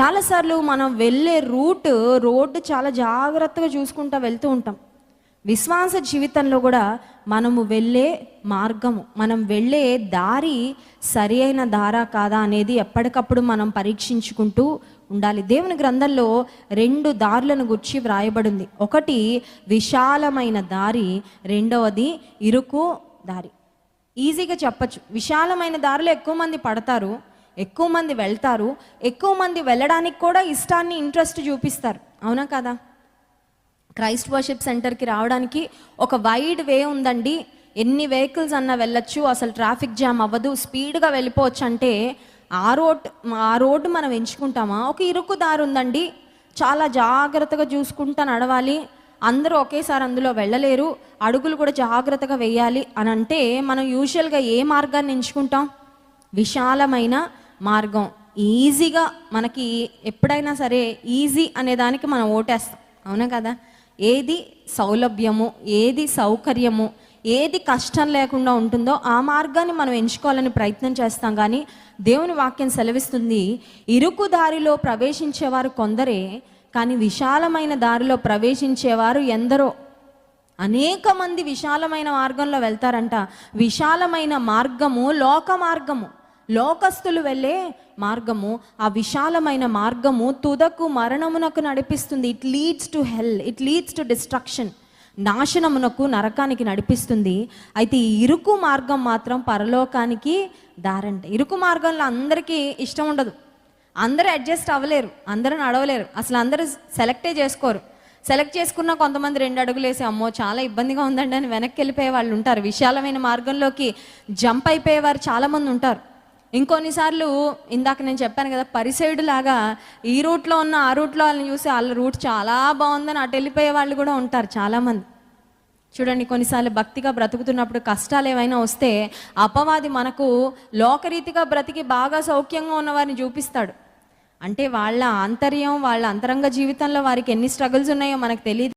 చాలాసార్లు మనం వెళ్ళే రూట్ రోడ్డు చాలా జాగ్రత్తగా చూసుకుంటూ వెళ్తూ ఉంటాం. విశ్వాస జీవితంలో కూడా మనము వెళ్ళే మార్గము మనం వెళ్ళే దారి సరి అయిన దారా కాదా అనేది ఎప్పటికప్పుడు మనం పరీక్షించుకుంటూ ఉండాలి. దేవుని గ్రంథంలో రెండు దారులను గుర్చి వ్రాయబడింది. ఒకటి విశాలమైన దారి రెండవది ఇరుకు దారి. ఈజీగా చెప్పచ్చు. విశాలమైన దారిలో ఎక్కువ మంది పడతారు. ఎక్కువ మంది వెళ్తారు. ఎక్కువ మంది వెళ్ళడానికి కూడా ఇష్టాన్ని ఇంట్రెస్ట్ చూపిస్తారు. అవునా కదా? క్రైస్ట్ వర్షిప్ సెంటర్కి రావడానికి ఒక వైడ్ వే ఉందండి. ఎన్ని వెహికల్స్ అన్నా వెళ్ళొచ్చు. అసలు ట్రాఫిక్ జామ్ అవ్వదు. స్పీడ్గా వెళ్ళిపోవచ్చు అంటే ఆ రోడ్ ఆ రోడ్డు మనం ఎంచుకుంటామా? ఒక ఇరుకు దారి ఉందండి. చాలా జాగ్రత్తగా చూసుకుంటా నడవాలి. అందరూ ఒకేసారి అందులో వెళ్ళలేరు. అడుగులు కూడా జాగ్రత్తగా వేయాలి అని అంటే మనం యూజువల్గా ఏ మార్గాన్ని ఎంచుకుంటాం? విశాలమైన మార్గం. ఈజీగా మనకి ఎప్పుడైనా సరే ఈజీ అనే దానికి మనం ఓటేస్తాం. అవునా కదా? ఏది సౌలభ్యము ఏది సౌకర్యము ఏది కష్టం లేకుండా ఉంటుందో ఆ మార్గాన్ని మనం ఎంచుకోవాలని ప్రయత్నం చేస్తాం. కానీ దేవుని వాక్యం సెలవిస్తుంది ఇరుకు దారిలో ప్రవేశించేవారు కొందరే కానీ విశాలమైన దారిలో ప్రవేశించేవారు ఎందరో. అనేక మంది విశాలమైన మార్గంలో వెళ్తారంట. విశాలమైన మార్గము లోక మార్గము. లోకస్తులు వెళ్ళే మార్గము ఆ విశాలమైన మార్గము తుదకు మరణమునకు నడిపిస్తుంది. It leads to hell it leads to destruction నాశనమునకు నరకానికి నడిపిస్తుంది. అయితే ఈ ఇరుకు మార్గం మాత్రం పరలోకానికి దారంట. ఇరుకు మార్గంలో అందరికీ ఇష్టం ఉండదు. అందరూ అడ్జస్ట్ అవ్వలేరు. అందరూ నడవలేరు. అసలు అందరూ సెలెక్టే చేసుకోరు. సెలెక్ట్ చేసుకున్న కొంతమంది రెండు అడుగులు వేసి అమ్మో చాలా ఇబ్బందిగా ఉందండి అని వెనక్కి వెళ్ళిపోయే వాళ్ళు ఉంటారు. విశాలమైన మార్గంలోకి జంప్ అయిపోయేవారు చాలామంది ఉంటారు. ఇంకొన్నిసార్లు ఇందాక నేను చెప్పాను కదా పరిసైడు లాగా ఈ రూట్లో ఉన్న ఆ రూట్లో వాళ్ళని చూసి వాళ్ళ రూట్ చాలా బాగుందని అటు వెళ్ళిపోయే వాళ్ళు కూడా ఉంటారు చాలామంది. చూడండి కొన్నిసార్లు భక్తిగా బ్రతుకుతున్నప్పుడు కష్టాలు ఏవైనా వస్తే అపవాది మనకు లోకరీతిగా బ్రతికి బాగా సౌఖ్యంగా ఉన్నవారిని చూపిస్తాడు. అంటే వాళ్ళ ఆంతర్యం వాళ్ళ అంతరంగ జీవితంలో వారికి ఎన్ని స్ట్రగుల్స్ ఉన్నాయో మనకు తెలియదు.